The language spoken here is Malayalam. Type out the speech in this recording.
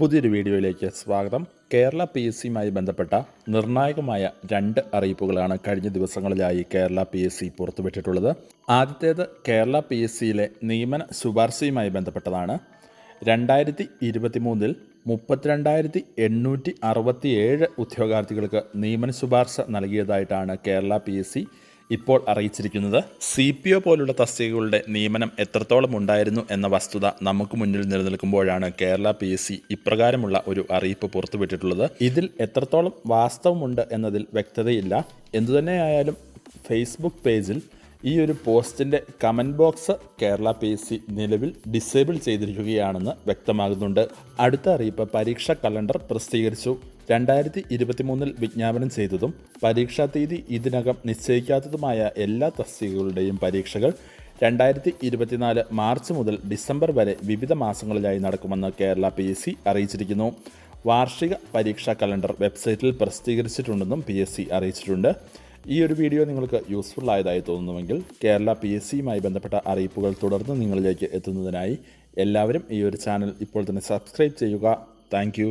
പുതിയൊരു വീഡിയോയിലേക്ക് സ്വാഗതം. കേരള പി എസ് സിയുമായി ബന്ധപ്പെട്ട നിർണായകമായ രണ്ട് അറിയിപ്പുകളാണ് കഴിഞ്ഞ ദിവസങ്ങളിലായി കേരള പി എസ് സി പുറത്തുവിട്ടിട്ടുള്ളത്. ആദ്യത്തേത് കേരള പി എസ് സിയിലെ നിയമന ശുപാർശയുമായി ബന്ധപ്പെട്ടതാണ്. രണ്ടായിരത്തി ഇരുപത്തി മൂന്നിൽ മുപ്പത്തിരണ്ടായിരത്തി എണ്ണൂറ്റി അറുപത്തി ഏഴ് ഉദ്യോഗാർത്ഥികൾക്ക് നിയമന ശുപാർശ നൽകിയതായിട്ടാണ് കേരള പി എസ് സി ഇപ്പോൾ അറിയിച്ചിരിക്കുന്നത് സി പി ഒ പോലുള്ള തസ്തികകളുടെ നിയമനം എത്രത്തോളം ഉണ്ടായിരുന്നു എന്ന വസ്തുത നമുക്ക് മുന്നിൽ നിലനിൽക്കുമ്പോഴാണ് കേരള പി എസ് സി ഇപ്രകാരമുള്ള ഒരു അറിയിപ്പ് പുറത്തുവിട്ടിട്ടുള്ളത്. ഇതിൽ എത്രത്തോളം വാസ്തവമുണ്ട് എന്നതിൽ വ്യക്തതയില്ല. എന്തുതന്നെയായാലും ഫേസ്ബുക്ക് പേജിൽ ഈ ഒരു പോസ്റ്റിന്റെ comment box Kerala P S C നിലവിൽ ഡിസേബിൾ ചെയ്തിരിക്കുകയാണെന്ന് വ്യക്തമാകുന്നുണ്ട്. അടുത്ത അറിയിപ്പ് പരീക്ഷ കലണ്ടർ പ്രസിദ്ധീകരിച്ചു. രണ്ടായിരത്തി ഇരുപത്തി മൂന്നിൽ വിജ്ഞാപനം ചെയ്തതും പരീക്ഷാ തീയതി ഇതിനകം നിശ്ചയിക്കാത്തതുമായ എല്ലാ തസ്തികകളുടെയും പരീക്ഷകൾ രണ്ടായിരത്തി ഇരുപത്തിനാല് മാർച്ച് മുതൽ ഡിസംബർ വരെ വിവിധ മാസങ്ങളിലായി നടക്കുമെന്ന് കേരള പി എസ് സി അറിയിച്ചിരിക്കുന്നു. വാർഷിക പരീക്ഷാ കലണ്ടർ വെബ്സൈറ്റിൽ പ്രസിദ്ധീകരിച്ചിട്ടുണ്ടെന്നും പി എസ് സി അറിയിച്ചിട്ടുണ്ട്. ഈ ഒരു വീഡിയോ നിങ്ങൾക്ക് യൂസ്ഫുൾ ആയതായി തോന്നുന്നുവെങ്കിൽ കേരള പി എസ് സിയുമായി ബന്ധപ്പെട്ട അറിയിപ്പുകൾ തുടർന്ന് നിങ്ങളിലേക്ക് എത്തുന്നതിനായി എല്ലാവരും ഈ ഒരു ചാനൽ ഇപ്പോൾ തന്നെ സബ്സ്ക്രൈബ് ചെയ്യുക. താങ്ക്